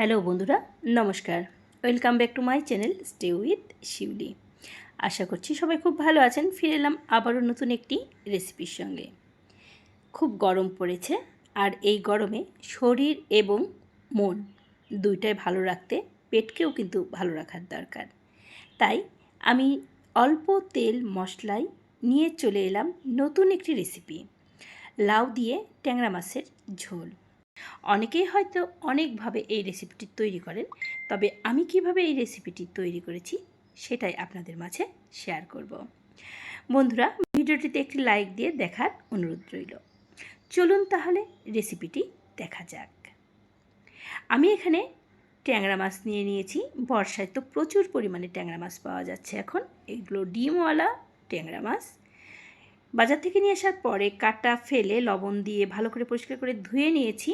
Hello বন্ধুরা, নমস্কার। Welcome back to my channel stay with Shiuli আশা করছি সবাই খুব ভালো আছেন, ফিরে এলাম আবারও নতুন একটি রেসিপির সঙ্গে। খুব গরম পড়েছে, আর এই গরমে শরীর এবং মন দুইটাই ভালো রাখতে পেটকেও কিন্তু ভালো রাখার দরকার। তাই আমি অল্প তেল মশলায় নিয়ে চলে এলাম নতুন একটি রেসিপি লাউ দিয়ে ট্যাংরা মাছের ঝোল। অনেকেই হয়তো অনেকভাবে এই রেসিপিটি তৈরি করেন, তবে আমি কীভাবে এই রেসিপিটি তৈরি করেছি সেটাই আপনাদের মাঝে শেয়ার করব। বন্ধুরা, ভিডিওটিতে একটি লাইক দিয়ে দেখার অনুরোধ রইল। চলুন তাহলে রেসিপিটি দেখা যাক। আমি এখানে ট্যাংরা মাছ নিয়ে নিয়েছি। বর্ষায় তো প্রচুর পরিমাণে ট্যাংরা মাছ পাওয়া যাচ্ছে এখন। এগুলো ডিমওয়ালা ট্যাংরা মাছ। বাজার থেকে নিয়ে আসার পরে কাটা ফেলে লবণ দিয়ে ভালো করে পরিষ্কার করে ধুয়ে নিয়েছি।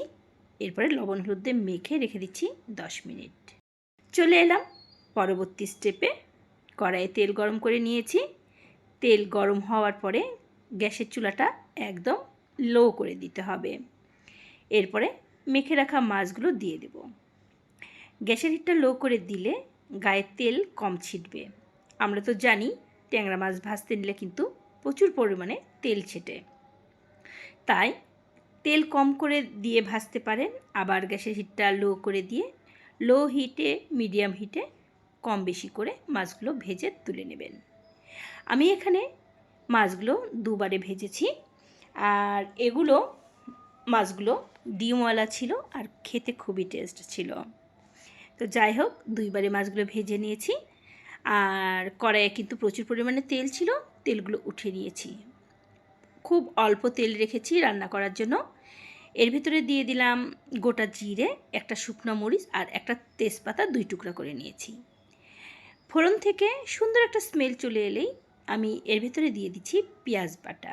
এরপরে লবণ হলুদ মেখে রেখে দিচ্ছি দশ মিনিট। চলে এলাম পরবর্তী স্টেপে কড়াইয়ে তেল গরম করে নিয়েছি। তেল গরম হওয়ার পরে গ্যাসের চুলাটা একদম লো করে দিতে হবে। এরপরে মেখে রাখা মাছগুলো দিয়ে দেব। গ্যাসের হিটটা লো করে দিলে গায়ে তেল কম ছিটবে। আমরা তো জানি ট্যাংরা মাছ ভাজতে নিলে কিন্তু প্রচুর পরিমাণে তেল ছেটে। তাই তেল কম করে দিয়ে ভাজতে পারেন, আবার গ্যাসের হিটটা লো করে দিয়ে লো হিটে, মিডিয়াম হিটে কম বেশি করে মাছগুলো ভেজে তুলে নেবেন। আমি এখানে মাছগুলো দুবারে ভেজেছি, আর এগুলো মাছগুলো ডিমওয়ালা ছিল আর খেতে খুবই টেস্ট ছিল। তো যাই হোক, দুইবারে মাছগুলো ভেজে নিয়েছি। আর কড়াইয়ে কিন্তু প্রচুর পরিমাণে তেল ছিল, তেলগুলো উঠে নিয়েছি। খুব অল্প তেল রেখেছি রান্না করার জন্য। এর ভিতরে দিয়ে দিলাম গোটা জিরে, একটা শুকনো মরিচ আর একটা তেজপাতা দুই টুকরা করে নিয়েছি। ফোড়ন থেকে সুন্দর একটা স্মেল চলে এলেই আমি এর ভিতরে দিয়ে দিচ্ছি পেঁয়াজ বাটা।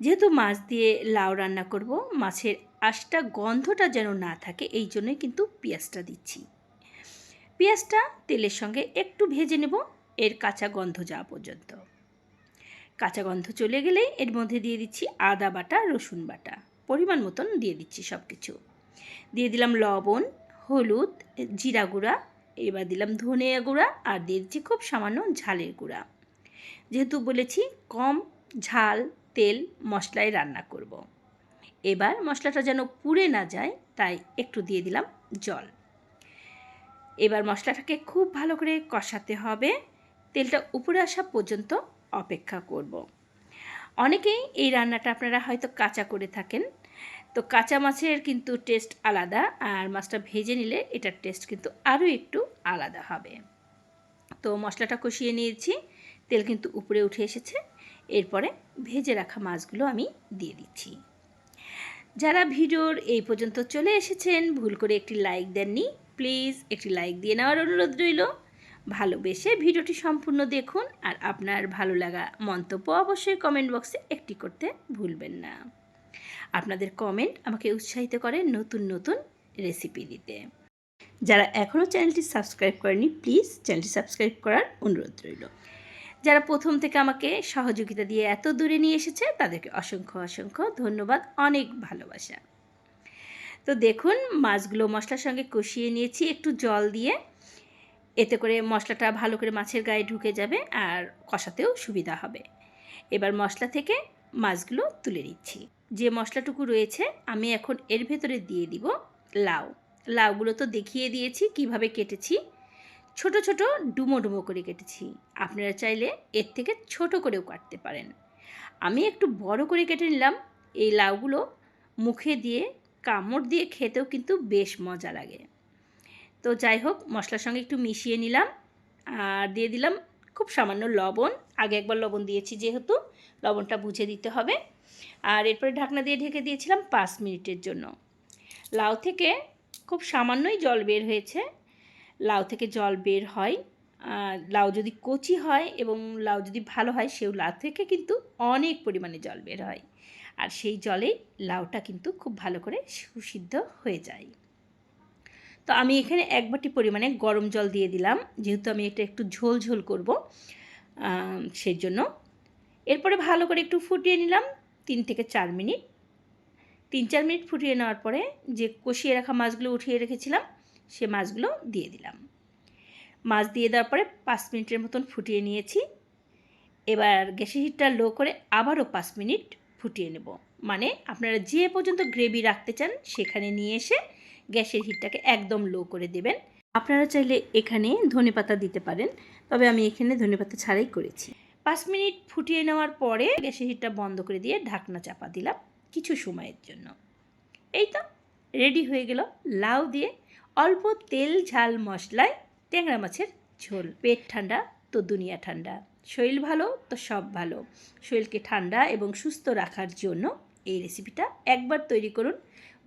যেহেতু মাছ দিয়ে লাউ রান্না করব, মাছের আশটা গন্ধটা যেন না থাকে, এই জন্যই কিন্তু পেঁয়াজটা দিচ্ছি। পেঁয়াজটা তেলের সঙ্গে একটু ভেজে নেব, এর কাঁচা গন্ধ যাওয়া পর্যন্ত। কাঁচা গন্ধ চলে গেলেই এর মধ্যে দিয়ে দিচ্ছি আদা বাটা, রসুন বাটা। পরিমাণ মতন দিয়ে দিচ্ছি সব কিছু দিয়ে দিলাম লবণ, হলুদ, জিরা গুঁড়া, এবার দিলাম ধনে গুঁড়া আর দিয়ে দিচ্ছি খুব সামান্য ঝালের গুঁড়া। যেহেতু বলেছি কম ঝাল, তেল, মশলায় রান্না করব। এবার মশলাটা যেন পুড়ে না যায়, তাই একটু দিয়ে দিলাম জল। এবার মশলাটাকে খুব ভালো করে কষাতে হবে। তেলটা উপরে আসা পর্যন্ত অপেক্ষা করব। অনেকেই এই রান্নাটা আপনারা হয়তো কাঁচা করে থাকেন। তো কাঁচা মাছের কিন্তু টেস্ট আলাদা আর মাছটা ভেজে নিলে এটার টেস্ট কিন্তু আরও একটু আলাদা হবে। তো মশলাটা কষিয়ে নিয়েছি। তেল কিন্তু উপরে উঠে এসেছে। এরপরে ভেজে রাখা মাছগুলো আমি দিয়ে দিচ্ছি। যারা ভিডিওর এই পর্যন্ত চলে এসেছেন, ভুল করে একটি লাইক দেননি প্লিজ একটি লাইক দিয়ে নেওয়ার অনুরোধ রইল। ভালোবেসে ভিডিওটি সম্পূর্ণ দেখুন আর আপনার ভালো লাগা মন্তব্য অবশ্যই কমেন্ট বক্সে একটি করতে ভুলবেন না। আপনাদের কমেন্ট আমাকে উৎসাহিত করে নতুন নতুন রেসিপি দিতে। যারা এখনও চ্যানেলটি সাবস্ক্রাইব করেনি প্লিজ চ্যানেলটি সাবস্ক্রাইব করার অনুরোধ রইল। যারা প্রথম থেকে আমাকে সহযোগিতা দিয়ে এত দূরে নিয়ে এসেছে, তাদেরকে অসংখ্য অসংখ্য ধন্যবাদ, অনেক ভালোবাসা। তো দেখুন, মাছগুলো মশলার সঙ্গে কষিয়ে নিয়েছি একটু জল দিয়ে। এতে করে মশলাটা ভালো করে মাছের গায়ে ঢুকে যাবে আর কষাতেও সুবিধা হবে। এবার মশলা থেকে মাছগুলো তুলে নিচ্ছি। যে মশলাটুকু রয়েছে, আমি এখন এর ভেতরে দিয়ে দিব লাউ। লাউগুলো তো দেখিয়ে দিয়েছি কীভাবে কেটেছি। ছোট ছোট ডুমো ডুমো করে কেটেছি। আপনারা চাইলে এর থেকে ছোট করেও কাটতে পারেন। আমি একটু বড় করে কেটে নিলাম। এই লাউগুলো মুখে দিয়ে কামড় দিয়ে খেতেও কিন্তু বেশ মজা লাগে। তো যাই হোক, মশলার সঙ্গে একটু মিশিয়ে নিলাম। আর দিয়ে দিলাম খুব সামান্য লবণ। আগে একবার লবণ দিয়েছি যেহেতু, লবণটা বুঝে দিতে হবে। আর এরপরে ঢাকনা দিয়ে ঢেকে দিয়েছিলাম পাঁচ মিনিটের জন্য। লাউ থেকে খুব সামান্যই জল বের হয়েছে। লাউ থেকে জল বের হয়। লাউ যদি কচি হয় এবং লাউ যদি ভালো হয়, সেও লাউ থেকে কিন্তু অনেক পরিমাণে জল বের হয়। আর সেই জলেই লাউটা কিন্তু খুব ভালো করে সুসিদ্ধ হয়ে যায়। তো আমি এখানে এক বাটি পরিমাণে গরম জল দিয়ে দিলাম। যেহেতু আমি এটা একটু ঝোল ঝোল করব সেই জন্য। এরপরে ভালো করে একটু ফুটিয়ে নিলাম, তিন থেকে চার মিনিট। তিন চার মিনিট ফুটিয়ে নেওয়ার পরে যে কষিয়ে রাখা মাছগুলো উঠিয়ে রেখেছিলাম, সে মাছগুলো দিয়ে দিলাম। মাছ দিয়ে দেওয়ার পরে পাঁচ মিনিটের মতন ফুটিয়ে নিয়েছি। এবার গ্যাসের হিটটা লো করে আবারও পাঁচ মিনিট ফুটিয়ে নেব। মানে আপনারা যে পর্যন্ত গ্রেভি রাখতে চান সেখানে নিয়ে এসে গ্যাসের হিটটাকে একদম লো করে দেবেন। আপনারা চাইলে এখানে ধনেপাতা দিতে পারেন, তবে আমি এখানে ধনেপাতা ছাড়াই করেছি। পাঁচ মিনিট ফুটিয়ে নেওয়ার পরে গ্যাসের হিটটা বন্ধ করে দিয়ে ঢাকনা চাপা দিলাম কিছু সময়ের জন্য। এই তো, রেডি হয়ে গেল লাউ দিয়ে অল্প তেল ঝাল মশলায় ট্যাংরা মাছের ঝোল। পেট ঠান্ডা, তো দুনিয়া ঠান্ডা। শরীর ভালো, তো সব ভালো। শরীরকে ঠান্ডা এবং সুস্থ রাখার জন্য এই রেসিপিটা একবার তৈরি করুন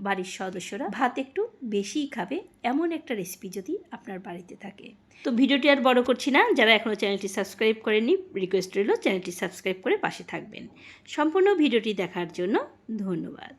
বাড়ির সদস্যরা। ভাত একটু বেশিই খাবে, এমন একটা রেসিপি যদি আপনার বাড়িতে থাকে। তো ভিডিওটি আর বড় করছি না, যারা এখনও চ্যানেলটি সাবস্ক্রাইব করেনি রিকোয়েস্ট রইল চ্যানেলটি সাবস্ক্রাইব করে পাশে থাকবেন। সম্পূর্ণ ভিডিওটি দেখার জন্য ধন্যবাদ।